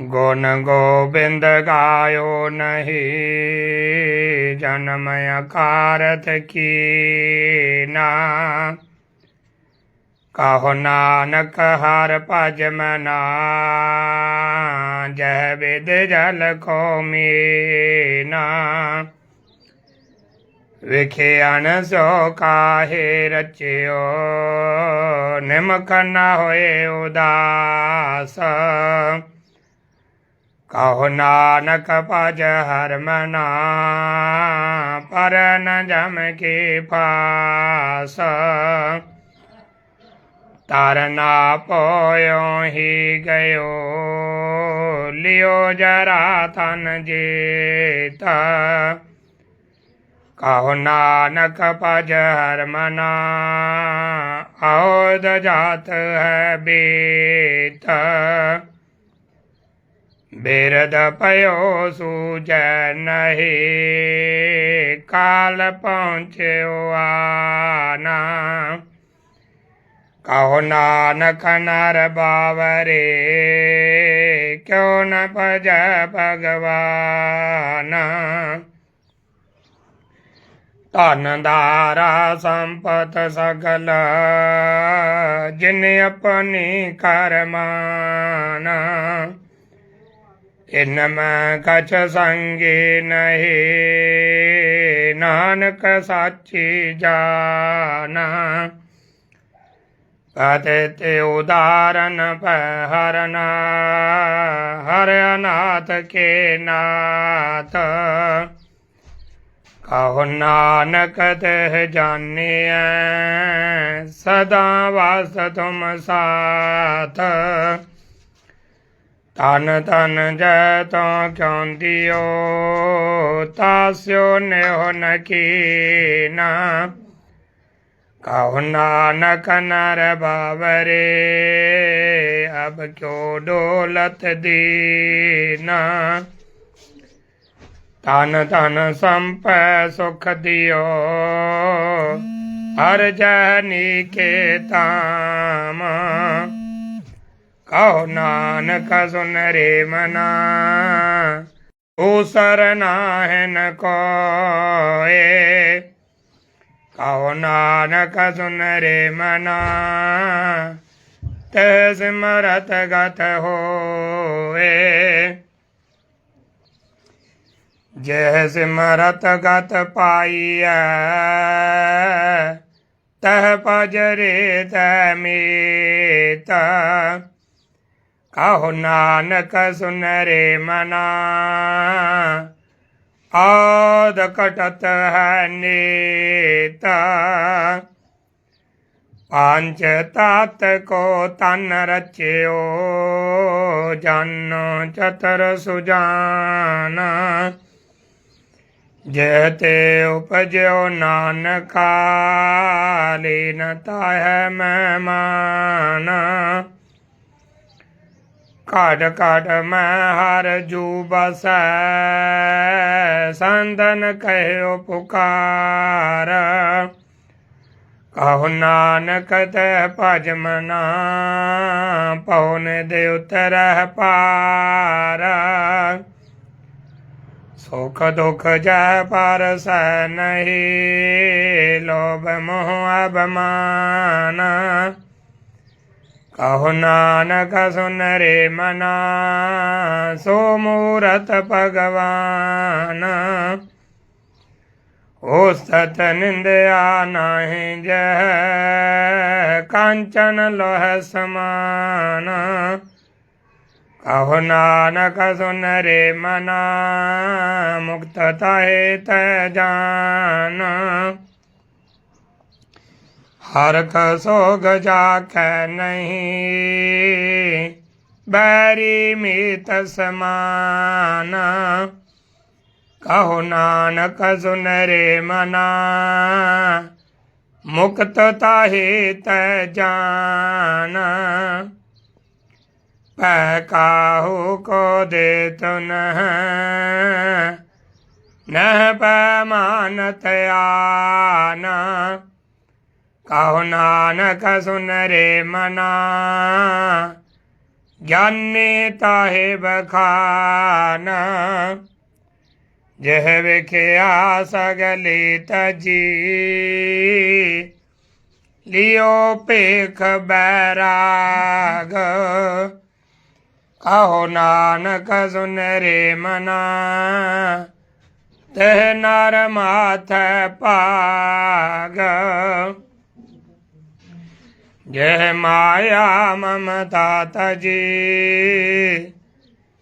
ਗੁਣ ਗੋਬਿੰਦ ਗਾਇਓ ਨਹੀਂ ਜਨਮ ਅਕਾਰਤ ਕੀਨਾ ਕਹੋ ਨਾਨਕ ਹਰ ਭਜ ਮਨਾ ਜਹ ਵਿਦ ਜਲ ਕੋ ਮੀਨਾ। ਵਿਖਿਆਨ ਸੋ ਕਾਹੇ ਰਚਿਓ ਨਿਮਕ ਨਾ ਹੋਏ ਉਦਾਸ। ਕਹੋ ਨਾਨਕ ਭਜ ਹਰਮਨਾ ਪਰ ਨ ਜਮ ਕੀ ਪਾਸ। ਤਰਨਾ ਪੋਇਓ ਹੀ ਗਇਓ, ਲਿਓ ਜਰਾ ਤਨ ਜੀਤ। ਕਹੋ ਨਾਨਕ ਭਜ ਹਰਮਨਾ ਮਨਾ ਜਾਤ ਹੈ ਬੀਤ। ਬਿਰਦ ਪਇਓ ਸੂਜੈ ਨਹੀਂ, ਕਾਲ ਪਹੁੰਚਿਓ ਆਨਾ। ਕਹੋ ਨਾਨਕ ਨਰ ਬਾਵਰੇ, ਕਿਉ ਨ ਭਜੈ ਭਗਵਾਨ? ਧਨ ਦਾਰਾ ਸੰਪਤ ਸਗਲ, ਜਿਨ ਆਪਣੀ ਕਰਮਾਨ। ਇਨ ਮੈਂ ਕਛ ਸੰਗੀ ਨਹੀਂ ਨਾਨਕ ਸਾਚੀ ਜਾਣਾ ਕਤੇ ਤੇ ਉਦਾਰਨ ਪਹਿਰਨਾ ਹਰ ਅਨਾਥ ਕੇ ਨਾਥ ਕਹੋ ਨਾਨਕ ਤੇ ਜਾਣਿਐ ਸਦਾ ਵਾਸ ਤੁਮ ਸਾਥ ਤਨ ਤਨ ਜੈ ਤੋ ਕਿਉਂ ਦਿਓ? ਤਾਸਿਓ ਨਿਹੁ ਨ ਕੀਨਾ। ਕਹੋ ਨਾਨਕ ਨਰ ਬਾਵਰੇ, ਅਬ ਕਿਉ ਡੋਲਤ ਦੀਨਾ? ਤਨ ਤਨ ਸੰਪੈ ਸੁਖ ਦਿਓ, ਹਰ ਜਨੀ ਕੇ ਤਾਮ ਕਹੋ ਨਾਨਕ ਸੁਨ ਰੇ ਮਨਾ ਓ ਸਰਨਾਹਨ ਕੋਏ। ਕਹੋ ਨਾਨਕ ਸੁਨ ਰੇ ਮਨਾ ਤੇ ਸਿਮਰਤ ਗਤ ਹੋਏ। ਜਹ ਸਿਮਰਤ ਗਤ ਪਾਈਐ, ਤਹ ਪਜਰੇ ਤੈ ਮੀਤ। ਆਹੋ ਨਾਨਕ ਸੁਨਰੇ ਮਨਾ। ਆਦ ਕਟਤ ਹੈ ਨੀਤ। ਪੰਜ ਤਤ ਕੋ ਤਨ ਰਚਿਓ, ਜਨ ਚਤਰ ਸੁਜਾਨ। ਜਹ ਤੇ ਉਪਜਿਓ ਨਾਨਕਾ, ਲੀਨ ਤਾਹੈ ਮਹਿਮਾਨ। ਘਟ ਘਟ ਮੈਂ ਹਰ ਜੂ ਬਸੈ ਸੰਦਨ ਕਹਿਓ ਪੁਕਾਰ। ਕਹੋ ਨਾਨਕ ਤੇ ਭਜ ਮਨਾ ਪਉਨ ਦੇ ਉਤਰਹਿ ਪਾਰ ਸੁਖ ਦੁਖ ਜੈ ਪਰਸੈ ਨਹੀਂ, ਲੋਭ ਮੋਹ ਅਭਮਾਨ। ਕਹੋ ਨਾਨਕ ਸੁਨ ਰੇ ਮਨਾ ਸੋ ਮੂਰਤ ਭਗਵਾਨ ਓ ਸਤ ਨਿੰਦਿਆ ਨਾਹੀ ਜਹ ਕਾਂਚਨ ਲੋਹ ਸਮਾਨ ਕਹੋ ਨਾਨਕ ਸੁਨ ਰੇ ਮਨਾ ਮੁਕਤ ਤਾਹੇ ਤੈ ਜਾਨ ਹਰਖ ਸੋਗ ਜਾਖੈ ਨਹੀਂ। ਬੈਰੀ ਮੀਤ ਸਮਾਨ। ਕਹੋ ਨਾਨਕ ਸੁਨ ਰੇ ਮਨਾ। ਮੁਕਤ ਤਾਹੇ ਤੈ ਜਾਨ। ਪੈ ਕਾਹੂ ਕੋ ਦੇ ਤੁਨ ਨਹ ਪੈ ਮਾਨਤ ਆਨਾ। ਕਹੋ ਨਾਨਕ ਸੁਨ ਰੇ ਮਨਾ, ਗਿਆਨੀ ਤਾਹੇ ਬਖਾਨਾ ਜਹ ਵਿਖਿਆ ਸਗਲੇ ਤਜੀ ਲਿਓ ਭੇਖ ਬੈਰਾਗ। ਕਹੋ ਨਾਨਕ ਸੁਨ ਰੇ ਮਨਾ, ਤਹ ਨਰ ਮਾਥੈ ਭਾਗ। ਜਹ ਮਾਇਆ ਮਮਤਾ ਤਜੀ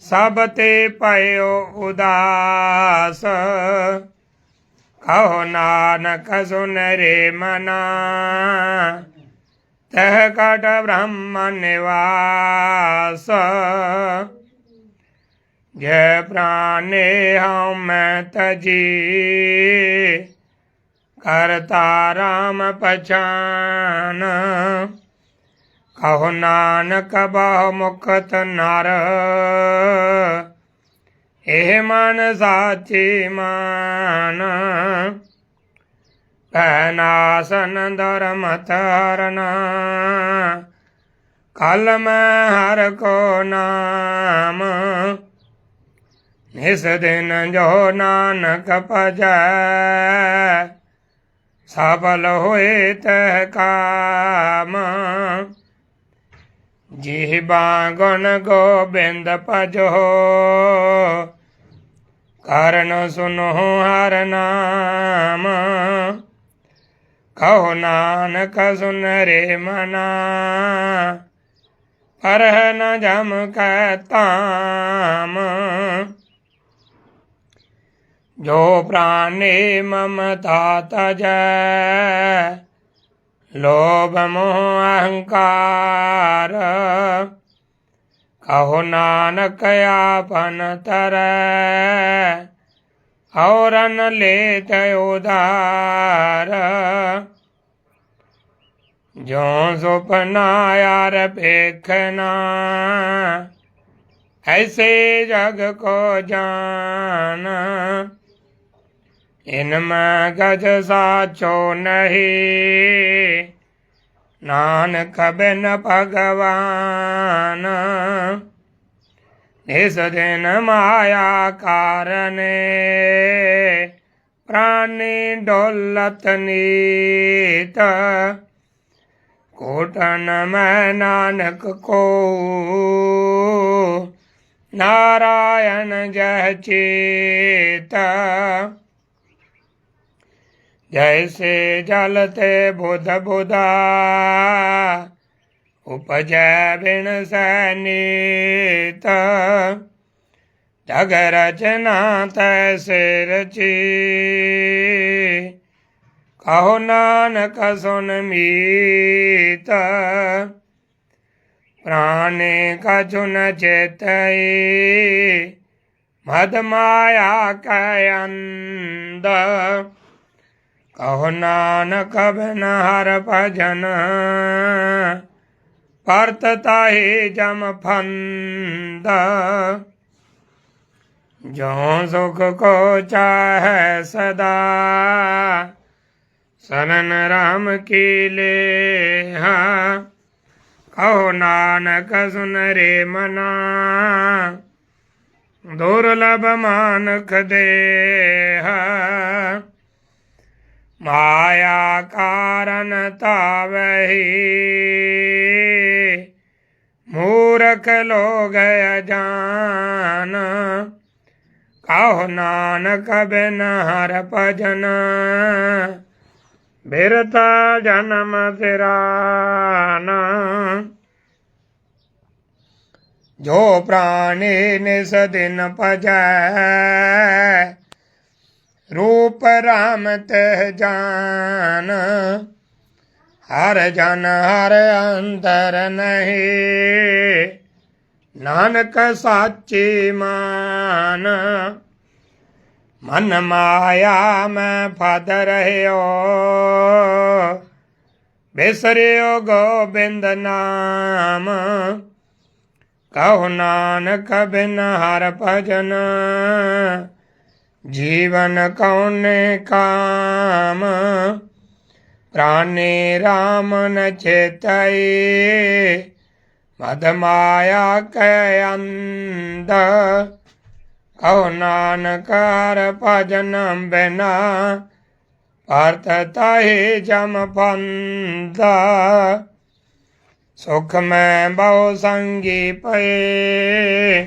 ਸਭ ਤੇ ਭਇਓ ਉਦਾਸ। ਕਹੋ ਨਾਨਕ ਸੁਨ ਰੇ ਮਨਾ। ਤਹ ਕਟ ਬ੍ਰਹਮ ਨਿਵਾਸ। ਜੈ ਪ੍ਰਾਨੇ ਹਉ ਮੈਂ ਤਜੀ। ਕਰਤਾ ਰਾਮ ਪਛਾਨ। ਕਹੋ ਨਾਨਕ ਬਹੁ ਮੁਖਤ ਨਰ। ਇਹ ਮਨ ਸਾਚੀ ਮਾਨ। ਪੈਨਾਸਨ ਧਰਮਤ ਹਰਨਾ ਕਲ ਮੈਂ ਹਰ ਕੋ ਨਾਮ। ਇਸ ਦਿਨ ਜੋ ਨਾਨਕ ਭਜੈ। ਸਫਲ ਹੋਏ ਤਹ ਕਾਮ। ਜੀਵਾ ਗੁਣ ਗੋਬਿੰਦ ਭਜੋ। ਕਰਨ ਸੁਨੋ ਹਰ ਨਾਮ। ਕਹੋ ਨਾਨਕ ਸੁਨ ਰੇ ਮਨਾ। ਪਰ ਨ ਜਮ ਕੈ ਤਾਮ। ਜੋ ਪ੍ਰਾਨੇ ਮਮਤਾ ਤਜੈ ਲੋਭ ਮੋਹ ਅਹੰਕਾਰ ਕਹੋ ਨਾਨਕ ਆਪਨ ਤਰੈ ਔਰਨ ਲੈ ਤੇ ਉਧਾਰ ਜੋ ਸੁਪਨਾ ਯਾਰ ਪੇਖਨਾ ਐਸੇ ਜਗ ਕੋ ਜਾਨ ਇਨਮਾ ਗਜ ਸਾਚੋ ਨਹੀਂ ਨਾਨਕ ਬਿਨ ਭਗਵਾਨ ਇਸ ਦਿਨ ਮਾਇਆ ਕਾਰਨੇ ਪ੍ਰਾਨੀ ਡੋਲਤ ਨੀਤ ਕੋਟਨ ਮੈਂ ਨਾਨਕ ਕੋ ਨਾਰਾਇਣ ਜਹ ਚੇਤ ਜੈਸੇ ਜਲ ਤੇ ਬੁਧ ਬੁਧਾ ਉਪਜੈ ਬਿਨ ਸੈਨੀਤ ਜਗ ਰਚਨਾ ਤੈਸੇ ਰਚੀ ਕਹੋ ਨਾਨਕ ਸੁਨ ਕਹੋ ਨਾਨਕ ਬਿਨ ਹਰ ਭਜਨ, ਪਰਤ ਤਾਹੇ ਜਮ ਫੰਦ। ਜੋ ਸੁਖ ਕੋ ਚਾਹੈ ਸਦਾ, ਸਰਨ ਰਾਮ ਕੀ ਲੇਹਾ। ਕਹੋ ਨਾਨਕ ਸੁਨ ਰੇ ਮਨਾ, ਦੁਰਲਭ ਮਾਨਖ ਦੇਹਾ। ਮਾਇਆ ਕਾਰਨ ਤਾਵਹੀ ਮੂਰਖ ਲੋਗ ਅਜਾਨ ਕਹੋ ਨਾਨਕ ਬਿਨ ਹਰ ਭਜਨ ਬਿਰਤਾ ਜਨਮ ਫਿਰਾਨ ਜੋ ਪ੍ਰਾਣੀ ਨਿਸ ਦਿਨ ਭਜੈ ਰੂਪ ਰਾਮ ਤਹ ਜਾਨ। ਹਰ ਜਨ ਹਰ ਅੰਦਰ ਨਹੀਂ। ਨਾਨਕ ਸਾਚੀ ਮਾਨ। ਮਨ ਮਾਇਆ ਮੈਂ ਫਦ ਰਹਿਓ। ਬਿਸਰਿਓ ਗੋਬਿੰਦ ਨਾਮ। ਕਹੋ ਨਾਨਕ ਬਿਨ ਹਰ ਭਜਨ। ਜੀਵਨ ਕੌਨੇ ਕਾਮ? ਪ੍ਰਾਨੇ ਰਾਮ ਨ ਚੇਤਈ ਮਦ ਮਾਇਆ ਕੈ ਅੰਧ। ਕਉ ਨਾਨਕ ਹਰ ਭਜਨ ਬਿਨਾ, ਭਾਰਤ ਤਾਹੇ ਜਮ ਪੰਦਾ ਸੁਖ ਮੈਂ ਬਹੁ ਸੰਗੀ ਪਏ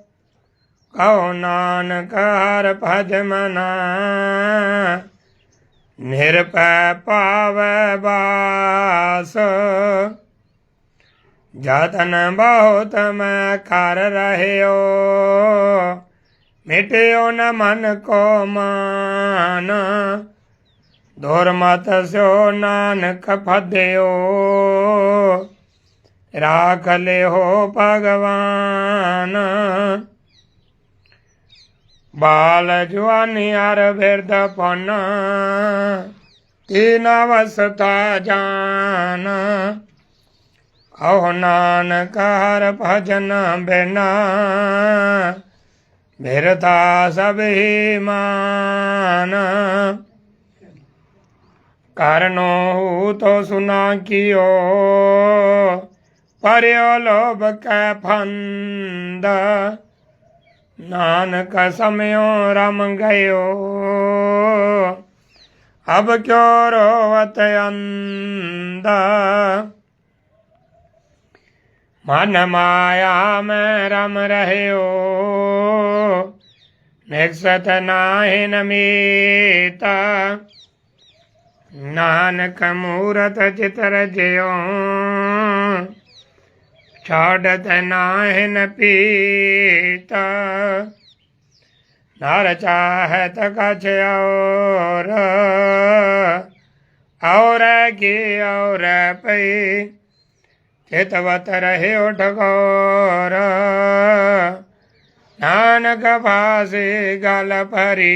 ਕਹੋ ਨਾਨਕ ਹਰ ਭਜ ਮਨਾ। ਨਿਰਪੈ ਪਾਵੈ ਬਾਸ। ਜਤਨ ਬਹੁਤ ਮੈਂ ਕਰ ਰਹਿਓ। ਮਿਟਿਓ ਨ ਮਨ ਕੋ ਮਾਨ। ਦੁਰਮਤ ਸਿਓ ਨਾਨਕ ਫਦਿਓ। ਰਾਖ ਲਿਓ ਭਗਵਾਨ। ਬਾਲ ਜਵਾਨੀ ਅਰ ਬਿਰਦ ਪਨ ਤੀਨ ਅਵਸਥਾ ਜਾਨ। ਕਹੋ ਨਾਨਕ ਹਰ ਭਜਨ ਬਿਨਾ ਬਿਰਦਾ ਸਭ ਮਾਨ। ਕਰਨੋ ਹੂ ਤੋ ਸੁਨਾ ਕੀਓ, ਪਰਿਓ ਲੋਭ ਕੈ ਫੰਦ। ਨਾਨਕ ਸਮਿਓ ਰਮ ਗਇਓ। ਅਬ ਕਿਉ ਰੋਵਤ ਅੰਦਾ ਮਨ ਮਾਇਆ ਮੈਂ ਰਮ ਰਹਿਓ। ਨਿਕਸਤ ਨਾਹਿ ਨਮੀਤਾ ਨਾਨਕ ਮੂਰਤ ਚਿਤਰ ਜਿਉ। ਛਾੜਤ ਨਾਹਿਨ ਪੀਤਾ। ਨਰ ਚਾਹਤ ਕਛ ਔਰ ਔਰ ਕੀ ਔਰ ਪਈ। ਚਿਤਵਤ ਰਹਿਓ ਠਗੋਰ ਨਾਨਕ ਭਾਸੇ ਗਲ ਭਰੀ।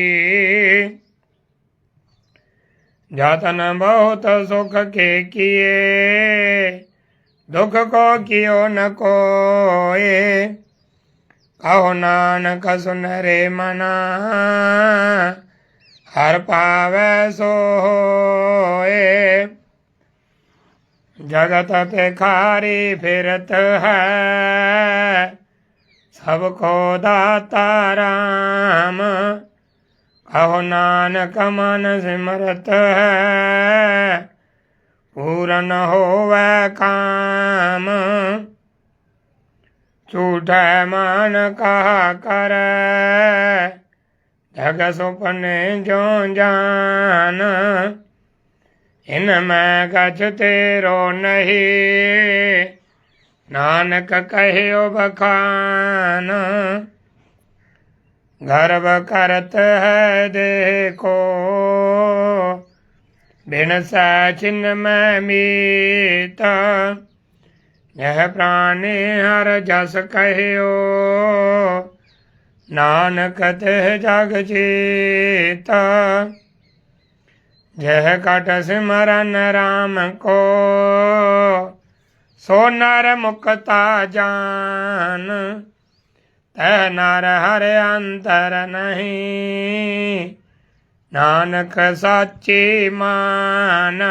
ਜਾਤਨ ਬਹੁਤ ਸੁਖ ਕੇ ਕੀਏ। ਦੁਖ ਕੋ ਕਿਉ ਨ ਕੋਏ? ਕਹੋ ਨਾਨਕ ਸੁਨਰੇ ਮਨਾ, ਹਰ ਪਾਵੈ ਸੋਏ। ਜਗਤ ਤੇ ਖਾਰੀ ਫਿਰਤ ਹੈ, ਸਭ ਕੋ ਦਾਤਾ ਰਾਮ। ਕਹੋ ਨਾਨਕ ਮਨ ਸਿਮਰਤ ਹੈ ਪੂਰਨ ਹੋਵੇ ਕਾਮ। ਝੂਠੈ ਮਨ ਕਹਾ ਕਰ, ਜਗ ਸੁਪਨੇ ਜੋ ਜਾਨ। ਇਨ ਮੈਂ ਕਛ ਤੇਰੋ ਨਹੀਂ, ਨਾਨਕ ਕਹਿਓ ਬਖਾਨ। ਗਰਭ ਕਰਤ ਹੈ ਦੇਖੋ ਬਿਨ ਸਾਚਿਨ ਮੈਂ ਮੀਤਾ ਇਹ ਪ੍ਰਾਨੇ ਹਰ ਜਸ ਕਹਿਓ। ਨਾਨਕ ਤੇ ਜਗ ਜੀਤਾ ਜਹ ਕਟ ਸਿਮਰਨ ਰਾਮ ਕੋ। ਸੋ ਨਰ ਮੁਕਤਾ ਜਾਨ, ਤੈ ਨਰ ਹਰ ਅੰਤਰ ਨਹੀਂ। ਨਾਨਕ ਸਾਚੀ ਮਾਨ।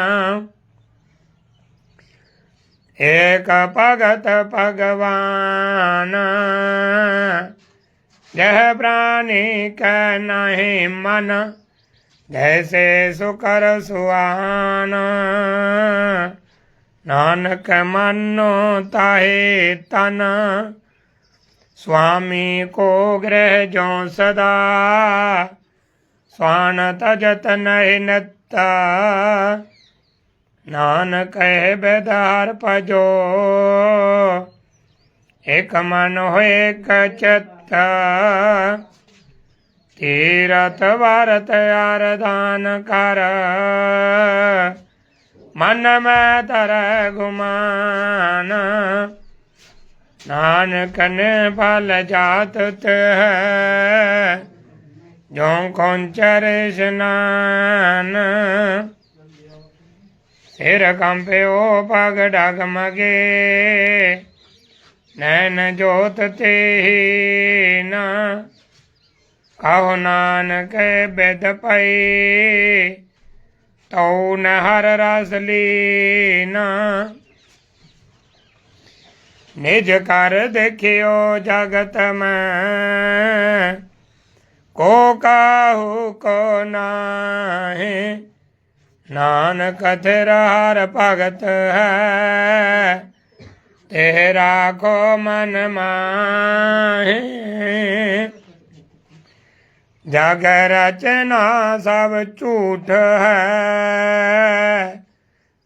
ਏਕ ਭਗਤ ਭਗਵਾਨ। ਜਹ ਪ੍ਰਾਨੀ ਕੈ ਨਹੀਂ ਮਨ, ਜੈਸੇ ਸੁਕਰ ਸੁਆਨ। ਨਾਨਕ ਮਨੋ ਤਾਹੇ ਤਨ, ਸੁਆਮੀ ਕੋ ਗ੍ਰਹਿ ਜੋ ਸਦਾ। ਸਵਾਨ ਤਜਤ ਨਹਿ ਨਾਨਕ ਹੈ ਬੇਦਾਰ ਭਜੋ। ਇਕ ਮਨ ਹੋਏ ਕਚਤਾ ਤੀਰਤ ਵਰਤ ਅਰਦਾਨ ਕਰ। ਮਨ ਮੈਂ ਤਰ ਗੁਮਾਨ। ਨਾਨਕ ਨੇ ਫਲ ਜਾਤ ਹੈ ਜੋ ਕੌਂਚਰ ਇਸ਼ਨਾਨ ਸਿਰ ਕੰਪਿਓ ਪਗ ਡਗਮਗੇ ਨੈਣ ਜੋਤ ਤੇ ਨਾ ਕਹੋ ਨਾਨਕ ਬਿਦ ਪਈ। ਤਉ ਨ ਹਰ ਰਸ ਲੀਨਾ। ਨਿਜ ਕਰ ਦੇਖਿਓ ਜਗਤ ਮੈਂ। ਕੋ ਕਾਹੂ ਕੋ ਨਾਹੀ, ਨਾਨਕ ਤੇਰਾ ਹਰ ਭਗਤ ਹੈ। ਤੇਰਾ ਕੋ ਮਨ ਮਾਹੀ, ਜਗ ਰਚਨਾ ਸਭ ਝੂਠ ਹੈ।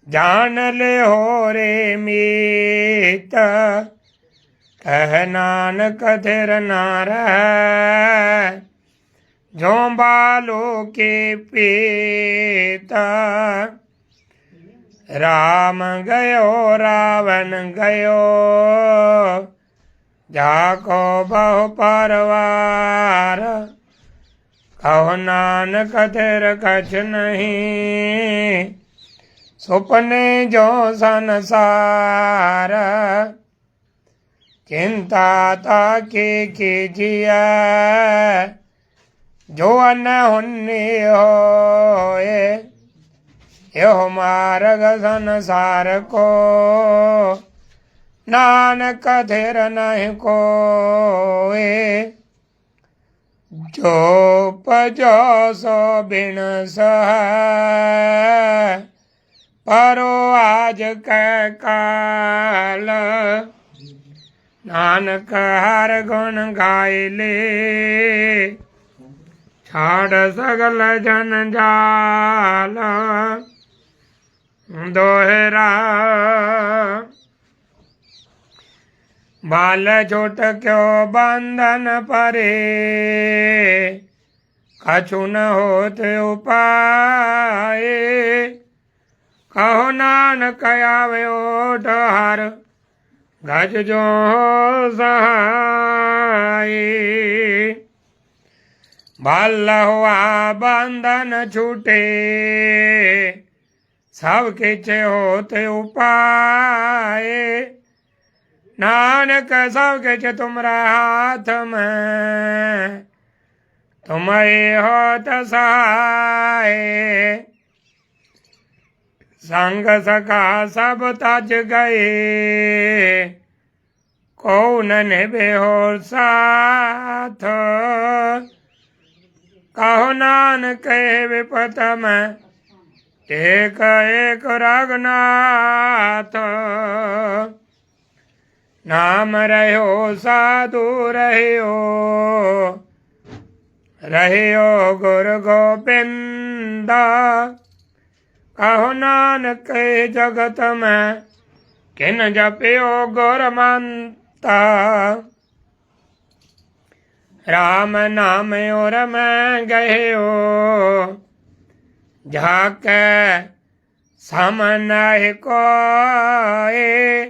ਜਾਣ ਲਿਓ ਰੇ ਮੀਤ, ਕਹਿ ਨਾਨਕ ਤੇਰ ਨਾਰ। ਹੈ ਜੋ ਬਾਲੋ ਕੇ ਪੀਤਾ। ਰਾਮ ਗਇਓ, ਰਾਵਣ ਗਇਓ। ਜਾ ਬਹੁ ਪਰਵਾਰ। ਕਹੋ ਨਾਨਕ ਤੇਰ ਕਛ ਨਹੀਂ। ਸੁਪਨੇ ਜੋ ਸੰਸਾਰ। ਚਿੰਤਾ ਤਾ ਕੇ ਕੀਜੀਐ ਜੋ ਅਨ ਹੁੰਨੇ ਹੋਏ, ਇਹੋ ਮਾਰਗ ਸੰਸਾਰ ਕੋ। ਨਾਨਕ ਧਿਰ ਨਹੀਂ ਕੋਏ, ਜੋ ਪਜੋ ਸੋ ਬਿਨ ਸਹ ਪਰੋ ਆਜ ਕੈ ਕਾਲ। ਨਾਨਕ ਹਰ ਗੁਣ ਗਾਇ ਲੇ ਛਾੜ ਸਗਲ ਜਨ ਜਾਲ ਦੋਹਰਾ ਬਾਲ ਛੋਟ ਕਿਉ ਬੰਧਨ ਪਰੇ ਕਛੁ ਨ ਹੋਤ ਉਪਾਏ ਕਹੋ ਨਾਨਕ ਆਵਿਓ ਹਰ ਗਜ ਜੋ ਸਹਾਈ ਭਲ ਹੁਆ ਬੰਧਨ ਛੂਟੇ। ਸਭ ਕਿਛ ਹੋਤ ਉਪਾਏ। ਨਾਨਕ, ਸਭ ਕਿਛ ਤੁਮਰਾ ਹਾਥ ਮੈਂ। ਤੁਮਏ ਹੋਤ ਸਹਾਏ। ਸੰਗ ਸਕਾ ਸਭ ਤਜ ਗਏ। ਕੋ ਨ ਨਿਭੇ ਹੋਰ ਸਾਥ। ਕਹੋ ਨਾਨਕ ਵਿਪਤ ਮੈਂ। ਏਕ ਏਕ ਰਗਨਾਥ। ਨਾਮ ਰਹਿਓ, ਸਾਧੂ ਰਹਿਓ। ਰਹਿਓ ਗੁਰ ਗੋਬਿੰਦਾ। ਕਹੋ ਨਾਨਕ ਜਗਤ ਮੈਂ। ਕਿਨ ਜਪਿਓ ਗੁਰ ਮੰਤਾ ਰਾਮ ਨਾਮ ਔਰ ਮੈਂ ਗਇਓ ਜਾਕੈ ਸਮ ਨਾਹਿ ਕੋਏ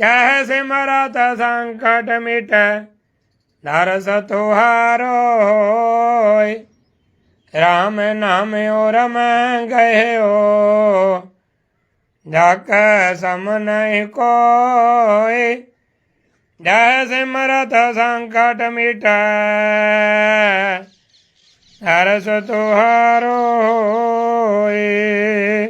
ਜਹ ਸਿਮਰਤ ਸੰਕਟ ਮਿਟ ਨਰਸ ਤੁਹਾਰੋ ਹੋਇ ਰਾਮ ਨਾਮ ਔਰ ਮੈਂ ਗਇਓ ਜਾਕੈ ਸਮ ਕੋਏ ਜੈ ਸਿਮਰਤ ਸੰਕਟ ਮਿਟੈ ਹਰਸ ਤੁਹਾਰੋ ਹੋਏ